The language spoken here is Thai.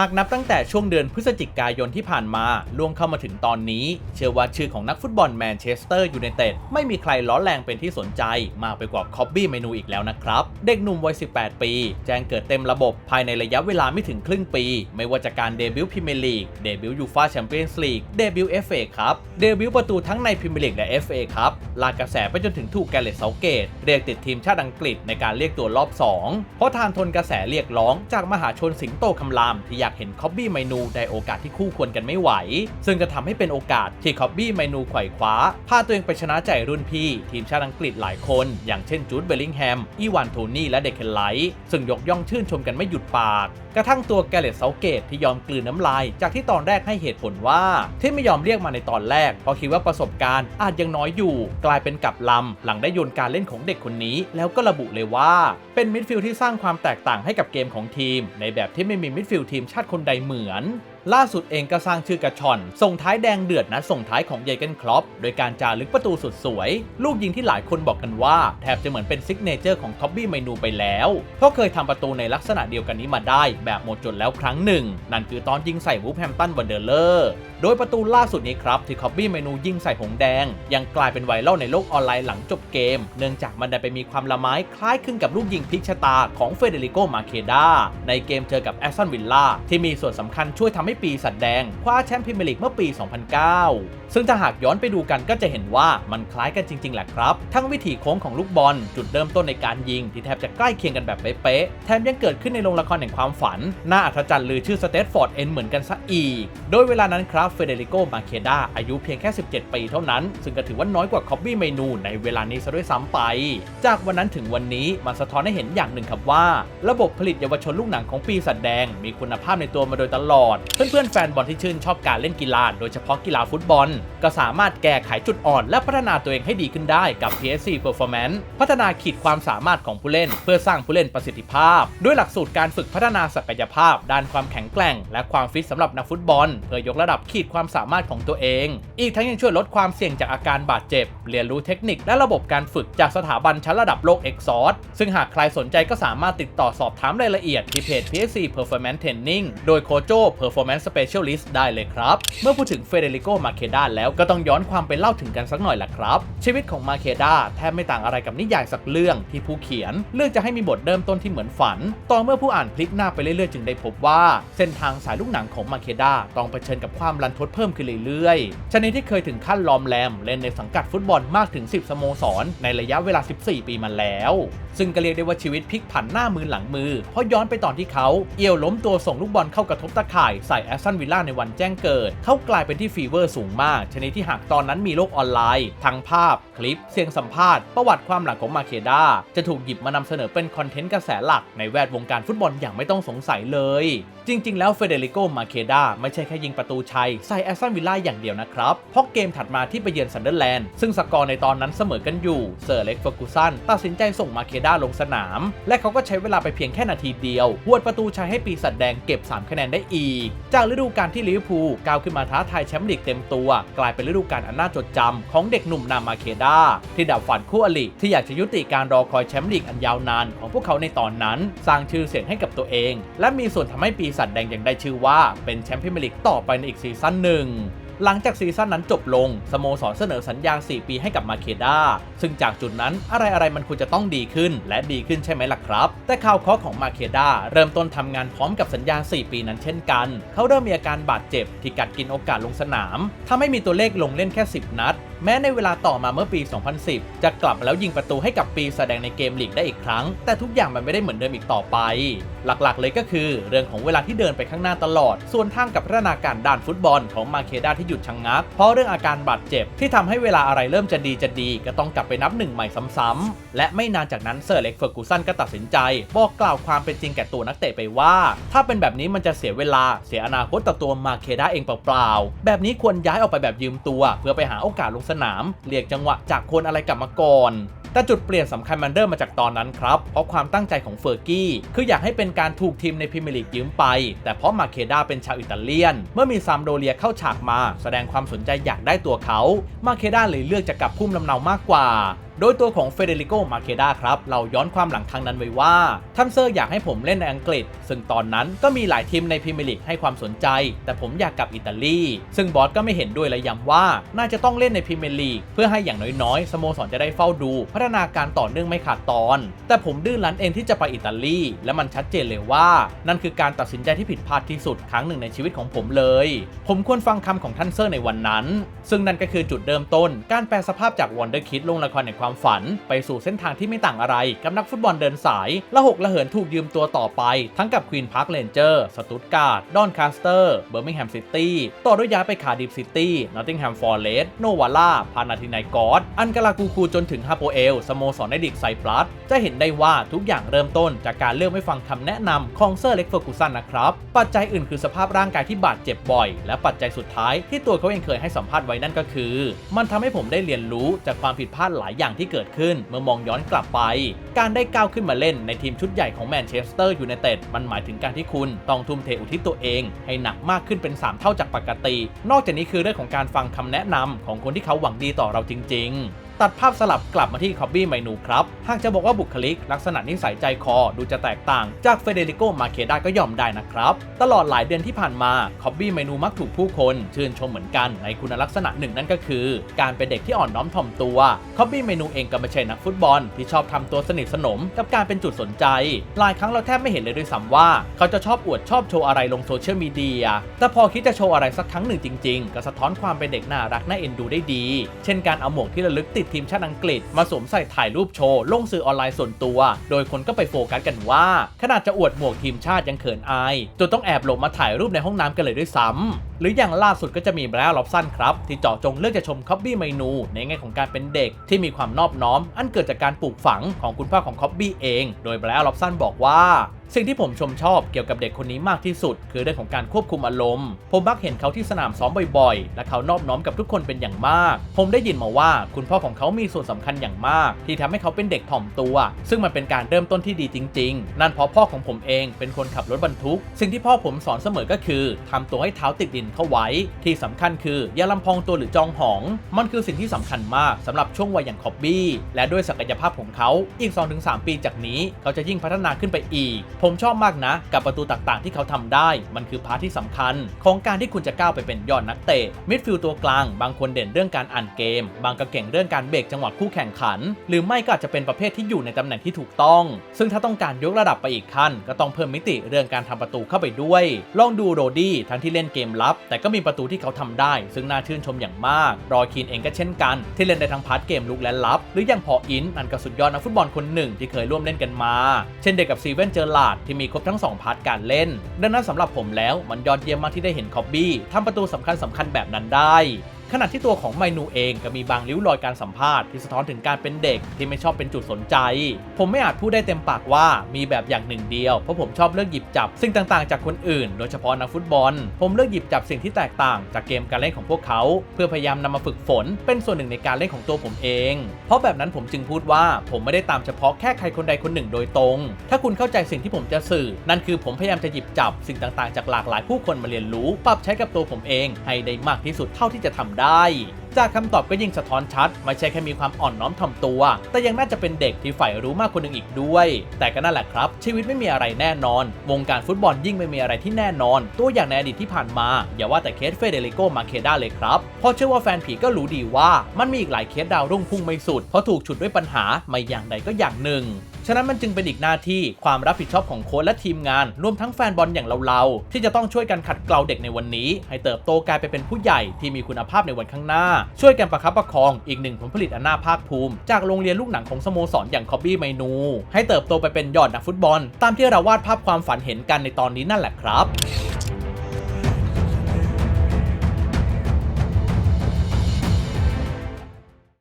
หากนับตั้งแต่ช่วงเดือนพฤศจิกายนที่ผ่านมาล่วงเข้ามาถึงตอนนี้ เชื่อว่าชื่อของนักฟุตบอลแมนเชสเตอร์ยูไนเต็ดไม่มีใครล้อแรงเป็นที่สนใจ มากไปกว่าคอบบี้เมนูอีกแล้วนะครับ เด็กหนุ่มวัย 18 ปี แจ้งเกิดเต็มระบบภายในระยะเวลาไม่ถึงครึ่งปี ไม่ว่าจะการเดบิวต์พรีเมียร์ลีกเดบิวต์ยูฟ่าแชมเปี้ยนส์ลีกเดบิวต์เอฟเอครับเดบิวต์ประตูทั้งในพรีเมียร์ลีกและ FA ครับลากกระแสไปจนถึงถูกแกเลตเซาเกตเรียกติดทีมชาติอังกฤษในการเรียกตัวรอบ 2 เพราะทานทนกระแสเรียกร้องจากมหาชนสิงโตคำรามที่อยากเห็นคอบบี้ไมนูได้โอกาสที่คู่ควรกันไม่ไหว ซึ่งจะทำให้เป็นโอกาสที่คอบบี้ไมนูไขว่คว้าพาตัวเองไปชนะใจรุ่นพี่ ทีมชาติอังกฤษหลายคน อย่างเช่นจูดเบลลิงแฮม อีวานโทนี่และเดคเคนไลท์ซึ่งยกย่องชื่นชมกันไม่หยุดปาก กระทั่งตัวแกเลตเซาเกตที่ยอมกลืนน้ำลาย จากที่ตอนแรกให้เหตุผลว่า ที่ไม่ยอมเรียกมาในตอนแรก เพราะคิดว่าประสบการณ์อาจยังน้อยอยู่ กลายเป็นกับลำ หลังได้โยนการเล่นของเด็กคนนี้ แล้วก็ระบุเลยว่า เป็นมิดฟิลด์ที่สร้างความแตกต่างให้กับเกมของทีม ในแบบที่ไม่มีมิดฟิลด์ทีมชาติคนใดเหมือน ล่าสุดเองก็สร้างชื่อกระชอน ส่งท้ายแดงเดือดนัดส่งท้ายของเยเกนคลอปโดยการจารึกประตูสุดสวย ลูกยิงที่หลายคนบอกกันว่า แทบจะเหมือนเป็นซิกเนเจอร์ของท็อบบี้เมนูไปแล้ว เพราะเคยทำประตูในลักษณะเดียวกันนี้มาได้ แบบหมดจดแล้วครั้งหนึ่ง นั่นคือตอนยิงใส่วูฟแฮมตันวันเดอร์เลอร์โดยประตูล่าสุดนี้ครับที่คอบบี้เมนูยิงใส่หงแดง ยังกลายเป็นไวรัลในโลกออนไลน์หลังจบเกม เนื่องจากมันได้ไปมีความละไม้คล้ายคลึงกับลูกยิงพลิกชะตาของเฟเดริโกมาเคดาในเกมเจอกับแอสตันวิลล่าที่มีส่วนสำคัญช่วยทำให้ปีสัตว์แดงคว้าแชมป์พรีเมียร์ลีกเมื่อปี 2009 ซึ่งถ้าหากย้อนไปดูกันก็จะเห็นว่ามันคล้ายกันจริงๆแหละครับ ทั้งวิถีโค้งของลูกบอล จุดเริ่มต้นในการยิงที่แทบจะใกล้เคียงกันแบบเป๊ะๆแถมยังเกิดขึ้นในโรงละครแห่งความฝัน น่าอัศจรรย์ลือชื่อสเตทฟอร์ดเอ็นเหมือนกันซะอีก โดยเวลานั้นครับเฟเดริโกมาเคดาอายุเพียงแค่ 17 ปีเท่านั้น ซึ่งก็ถือว่าน้อยกว่าคอบบี้เมนูในเวลานี้ซะด้วยซ้ำไป จากวันนั้นถึงวันนี้มันสะท้อนให้เห็นอย่างหนึ่งครับว่า ระบบผลิตเยาวชนลูกหนังของปีศาจแดง มีคุณภาพในตัวมาโดยตลอดเพื่อนๆแฟนบอลที่ชื่นชอบการเล่นกีฬาโดยเฉพาะกีฬาฟุตบอล ก็สามารถแก้ไขจุดอ่อน และพัฒนาตัวเองให้ดีขึ้นได้กับ PSC Performance พัฒนาขีดความสามารถของผู้เล่น เพื่อสร้างผู้เล่นประสิทธิภาพ ด้วยหลักสูตรการฝึกพัฒนาศักยภาพ ด้านความแข็งแกร่ง และความฟิตสำหรับนักฟุตบอล เพื่อยกระดับขีดความสามารถของตัวเอง อีกทั้งยังช่วยลดความเสี่ยงจากอาการบาดเจ็บ เรียนรู้เทคนิคและระบบการฝึกจากสถาบันชั้นระดับโลก e x o r ซึ่งหากใครสนใจก็สามารถติดต่อสอบถามรายละเอียดที่เพจ PSC Performance Training โดยโคโจ Performance Specialist ได้เลยครับ เมื่อพูดถึงเฟเดริโกมาเคดาแล้วก็ต้องย้อนความไปเล่าถึงกันสักหน่อยละครับ ชีวิตของมาเคดาแทบไม่ต่างอะไรกับนิยายสักเรื่องที่ผู้เขียน เลือกจะให้มีบทเริ่มต้นที่เหมือนฝัน ต่อเมื่อผู้อ่านพลิกหน้าไปเรื่อยๆ จึงได้พบว่า เส้นทางสายลูกหนังของมาเคดาต้องเผชิญกับความรันทดเพิ่มขึ้นเรื่อยๆชนิดที่เคยถึงขั้นลอมแรมเล่นในสังกัดฟุตบอลมากถึง 10 สโมสร ในระยะเวลา 14 ปีมาแล้ว ซึ่งก็เรียกได้ว่าชีวิตพลิกผันหน้ามือหลังมือ เพราะย้อนไปตอนที่เขาเอี่ยวล้มตัวส่งลูกบอลเข้ากระทบตะข่ายใส่แอสตันวิลล่าในวันแจ้งเกิด เขากลายเป็นที่ฟีเวอร์สูงมาก ชนิดที่หากตอนนั้นมีโลกออนไลน์ ทั้งภาพ คลิป เสียงสัมภาษณ์ ประวัติความหลังของมาเคดาจะถูกหยิบมานำเสนอเป็นคอนเทนต์กระแสหลักในแวดวงการฟุตบอลอย่างไม่ต้องสงสัยเลย จริง ๆ แล้วเฟเดริโกมาเคดาไม่ใช่แค่ยิงประตูชัยใส่แอสตันวิลล่าอย่างเดียวนะครับ เพราะเกมถัดมาที่ไปเยือนซันเดอร์แลนด์ซึ่งสกอร์ในตอนนั้นเสมอกันอยู่เซอร์เล็กเฟอร์กูสันตัดสินใจส่งมาเคดาลงสนาม และเขาก็ใช้เวลาไปเพียงแค่นาทีเดียวหวดประตูชัยให้ปีศาจแดงเก็บ 3 คะแนนได้อีกจากฤดูกาลที่ลิเวอร์พูลก้าวขึ้นมาท้าทายแชมป์ลีกเต็มตัว กลายเป็นฤดูกาลอันน่าจดจำของเด็กหนุ่มนามาเคดาที่ดับฝันคู่อริที่อยากจะยุติการรอคอยแชมป์ลีกอันยาวนานของพวกเขาในตอนนั้น สร้างชื่อเสียงให้กับตัวเอง และมีส่วนทำให้ปีศาจแดงยังได้ชื่อว่าเป็นแชมป์พรีเมียร์ลีกต่อไปในอีกซีซั่นหนึ่ง หลังจากซีซั่นนั้นจบลง สโมสรเสนอสัญญา 4 ปีให้กับมาเคดาซึ่งจากจุดนั้นอะไรอะไรๆมันควรจะต้องดีขึ้น และดีขึ้นใช่ไหมล่ะครับ แต่ข่าวเคราะห์ของมาเคดาเริ่มต้นทำงานพร้อมกับสัญญา 4 ปีนั้นเช่นกัน เขาเริ่มมีอาการบาดเจ็บที่กัดกินโอกาสลงสนามทำให้มีตัวเลขลงเล่นแค่ 10 นัด แม้ในเวลาต่อมาเมื่อปี 2010 จะกลับมาแล้วยิงประตูให้กับปีแสดงในเกมลีกได้อีกครั้ง แต่ทุกอย่างมันไม่ได้เหมือนเดิมอีกต่อไป หลักๆ เลยก็คือ เรื่องของเวลาที่เดินไปข้างหน้าตลอด ส่วนทางกับพัฒนาการด้านฟุตบอลของมาเคดาที่หยุดชะงงัก เพราะเรื่องอาการบาดเจ็บที่ทำให้เวลาอะไรเริ่มจะดีจะดี ก็ต้องกลับไปนับหนึ่งใหม่ซ้ำๆและไม่นานจากนั้นเซอร์เล็กเฟอร์กูสันก็ตัดสินใจ บอกกล่าวความเป็นจริงแก่ตัวนักเตะไปว่า ถ้าเป็นแบบนี้มันจะเสียเวลาเสียอนาคตต่อตัวมาเคดาเองเปล่าๆแบบนี้ควรย้ายออกไปแบบยืมตัว เพื่อไปหาโอกาสลงสนาม เรียกจังหวะจากคนอะไรกลับมาก่อนแต่จุดเปลี่ยนสำคัญมันเริ่มมาจากตอนนั้นครับ เพราะความตั้งใจของเฟอร์กี้คืออยากให้เป็นการถูกทีมในพรีเมียร์ลีกยืมไป แต่เพราะมาเคดาเป็นชาวอิตาเลียน เมื่อมีซามโดเลียเข้าฉากมา แสดงความสนใจอยากได้ตัวเขา มาเคดาเลยเลือกจะกลับพุ่มลำเนามากกว่า โดยตัวของเฟเดริโกมาเคดาครับ เราย้อนความหลังครั้งนั้นไว้ว่าท่านเซอร์อยากให้ผมเล่นในอังกฤษ ซึ่งตอนนั้นก็มีหลายทีมในพรีเมียร์ลีกให้ความสนใจ แต่ผมอยากกลับอิตาลี ซึ่งบอสก็ไม่เห็นด้วยและย้ำว่า น่าจะต้องเล่นในพรีเมียร์ลีกเพื่อให้อย่างน้อยๆสโมสรจะได้เฝ้าดู พัฒนาการต่อเนื่องไม่ขาดตอน แต่ผมดื้อรั้นเองที่จะไปอิตาลี และมันชัดเจนเลยว่า นั่นคือการตัดสินใจที่ผิดพลาดที่สุดครั้งหนึ่งในชีวิตของผมเลย ผมควรฟังคำของท่านเซอร์ในวันนั้น ซึ่งนั่นก็คือจุดเริ่มต้น การแปลสภาพจากวอนเดอร์คิดลงละครในความฝัน ไปสู่เส้นทางที่ไม่ต่างอะไร กับนักฟุตบอลเดินสายละหกละเหินถูกยืมตัวต่อไป ทั้งกับควีนพาร์คเ n นเจอร์สตุตการ์ดดอนคาสเตอร์เบอร์มิงแฮมซิตี้ต่อด้วยย้ายไปคาดิฟซิตี้นอตติงแฮมฟอร์เรสโนวาล่าพานาทินายกอสอันกาลากูคูจนถึงฮาโปเอลสโมสรในลีกไซปรัสจะเห็นได้ว่าทุกอย่างเริ่มต้นจากการเลือกไม่ฟังคำแนะนำของเซอร์เล็กเฟอร์กูสันนะครับปัจจัยอื่นคือสภาพร่างกายที่บาดเจ็บบ่อย และปัจจัยสุดท้ายที่ตัวเขาเองเคยให้สัมภาษณ์ไว้นั่นก็คือ มันทำให้ผมได้เรียนรู้จากความผิดพลาดหลายอย่างที่เกิดขึ้นเมื่อมองย้อนกลับไป การได้ก้าวขึ้นมาเล่นในทีมชุดใหญ่ของแมนเชสเตอร์ยูไนเต็ดมันหมายถึงการที่คุณต้องทุ่มเทอุทิศตัวเอง ให้หนักมากขึ้นเป็น 3 เท่าจากปกติ นอกจากนี้คือเรื่องของการฟังคำแนะนำของคนที่เขาหวังดีต่อเราจริง ๆ ตัดภาพสลับกลับมาที่คอบบี้ไมนูครับ หากจะบอกว่าบุคลิก ลักษณะนิสัยใจคอดูจะแตกต่าง จากเฟเดริโกมาเคดาก็ยอมได้นะครับ ตลอดหลายเดือนที่ผ่านมาคอบบี้ไมนูมักถูกผู้คนชื่นชมเหมือนกันในคุณลักษณะหนึ่งนั่นก็คือ การเป็นเด็กที่อ่อนน้อมถ่อมตัวคอบบี้ไมนูเองก็ไม่ใช่นักฟุตบอล ที่ชอบทำตัวสนิทสนม กับการเป็นจุดสนใจ หลายครั้งเราแทบไม่เห็นเลยด้วยซ้ำว่า เขาจะชอบอวดชอบโชว์อะไรลงโซเชียลมีเดียแต่พอคิดจะโชว์อะไรสักครั้งหนึ่งจริง ๆ ก็สะท้อนความเป็นเด็กน่ารักน่าเอ็นดูได้ดี เช่นการเอาหมวกที่ระลึกติดทีมชาติอังกฤษ มาสวมใส่ถ่ายรูปโชว์ลงสื่อออนไลน์ส่วนตัว โดยคนก็ไปโฟกัสกันว่า ขนาดจะอวดหมวกทีมชาติยังเขินอายจนต้องแอบหลบมาถ่ายรูปในห้องน้ำกันเลยด้วยซ้ำหรืออย่างล่าสุดก็จะมีแบรนด์ล็อบสันครับ ที่เจาะจงเลือกจะชมคอบบี้เมนูในแง่ของการเป็นเด็กที่มีความนอบน้อม อันเกิดจากการปลูกฝังของคุณพ่อของคอบบี้เอง โดยแบรนด์ล็อบสันบอกว่าสิ่งที่ผมชมชอบเกี่ยวกับเด็กคนนี้มากที่สุด คือเรื่องของการควบคุมอารมณ์ ผมมักเห็นเขาที่สนามซ้อมบ่อยๆ และเขานอบน้อมกับทุกคนเป็นอย่างมาก ผมได้ยินมาว่าคุณพ่อของเขามีส่วนสำคัญอย่างมาก ที่ทำให้เขาเป็นเด็กถ่อมตัว ซึ่งมันเป็นการเริ่มต้นที่ดีจริง ๆ นั่นเพราะพ่อของผมเองเป็นคนขับรถบรรทุก สิ่งที่พ่อผมสอนเสมอก็คือทำตัวให้เท้าติดดินเข้าไว้ ที่สำคัญคือยาลำพองตัวหรือจองหอง มันคือสิ่งที่สำคัญมากสำหรับช่วงวัยอย่างคอบบี้ และด้วยศักยภาพของเขาอีก 2-3 ปีจากนี้ เขาจะยิ่งพัฒนาขึ้นไปอีก ผมชอบมากนะ กับประตูต่างๆ ที่เขาทำได้ มันคือพาร์ทที่สำคัญ ของการที่คุณจะก้าวไปเป็นยอดนักเตะมิดฟิลด์ตัวกลาง บางคนเด่นเรื่องการอ่านเกม บางก็เก่งเรื่องการเบรกจังหวะคู่แข่งขัน หรือไม่ก็อาจจะเป็นประเภทที่อยู่ในตำแหน่งที่ถูกต้อง ซึ่งถ้าต้องการยกระดับไปอีกขั้น ก็ต้องเพิ่มมิติเรื่องการทำประตูเข้าไปด้วย ลองดูโรดี้ทั้งที่เล่นเกมลับแต่ก็มีประตูที่เขาทำได้ ซึ่งน่าชื่นชมอย่างมาก รอยคีนเองก็เช่นกัน ที่เล่นได้ทั้งพาร์ทเกมลุกและลับ หรืออย่างพออินนั่นก็สุดยอดนักฟุตบอลคนหนึ่งที่เคยร่วมเล่นกันมา เช่นเดียวกับซีเวนเจอร์ลาดที่มีครบทั้งสองพาร์ทการเล่น ดังนั้นสำหรับผมแล้วมันยอดเยี่ยมมากที่ได้เห็นคอบบี้ทำประตูสำคัญสำคัญแบบนั้นได้ ขณะที่ตัวของไมนูเองก็มีบางริ้วรอยการสัมภาษณ์ที่สะท้อนถึงการเป็นเด็กที่ไม่ชอบเป็นจุดสนใจ ผมไม่อาจพูดได้เต็มปากว่ามีแบบอย่างหนึ่งเดียว เพราะผมชอบเลือกหยิบจับสิ่งต่างๆจากคนอื่น โดยเฉพาะนักฟุตบอล ผมเลือกหยิบจับสิ่งที่แตกต่างจากเกมการเล่นของพวกเขา เพื่อพยายามนำมาฝึกฝน เป็นส่วนหนึ่งในการเล่นของตัวผมเอง เพราะแบบนั้นผมจึงพูดว่าผมไม่ได้ตามเฉพาะแค่ใครคนใดคนหนึ่งโดยตรง ถ้าคุณเข้าใจสิ่งที่ผมจะสื่อ นั่นคือผมพยายามจะหยิบจับสิ่งต่างๆ จากหลากหลายผู้คนมาเรียนรู้ ปรับใช้กับตัวผมเอง ให้ได้มากที่สุดเท่าที่จะทำได้ จากคำตอบก็ยิ่งสะท้อนชัด ไม่ใช่แค่มีความอ่อนน้อมถ่อมตัว แต่ยังน่าจะเป็นเด็กที่ใฝ่รู้มากคนหนึ่งอีกด้วย แต่ก็นั่นแหละครับ ชีวิตไม่มีอะไรแน่นอน วงการฟุตบอลยิ่งไม่มีอะไรที่แน่นอน ตัวอย่างในอดีตที่ผ่านมา อย่าว่าแต่เคสเฟเดริโกมาเคดาเลยครับเพราะเชื่อว่าแฟนผีก็รู้ดีว่า มันมีอีกหลายเคสดาวรุ่งพุ่งไม่สุดเพราะถูกฉุดด้วยปัญหาไม่อย่างใดก็อย่างหนึ่ง ฉะนั้นมันจึงเป็นอีกหน้าที่ความรับผิดชอบของโค้ชและทีมงาน รวมทั้งแฟนบอลอย่างเราๆ ที่จะต้องช่วยกันขัดเกลาเด็กในวันนี้ ให้เติบโตกลายไปเป็นผู้ใหญ่ที่มีคุณภาพในวันข้างหน้า ช่วยกันประคับประคองอีกหนึ่งผลผลิตอันน่าภาคภูมิ จากโรงเรียนลูกหนังของสโมสรอย่างคอบบี้ไมนู ให้เติบโตไปเป็นยอดนักฟุตบอล ตามที่เราวาดภาพความฝันเห็นกันในตอนนี้นั่นแหละครับ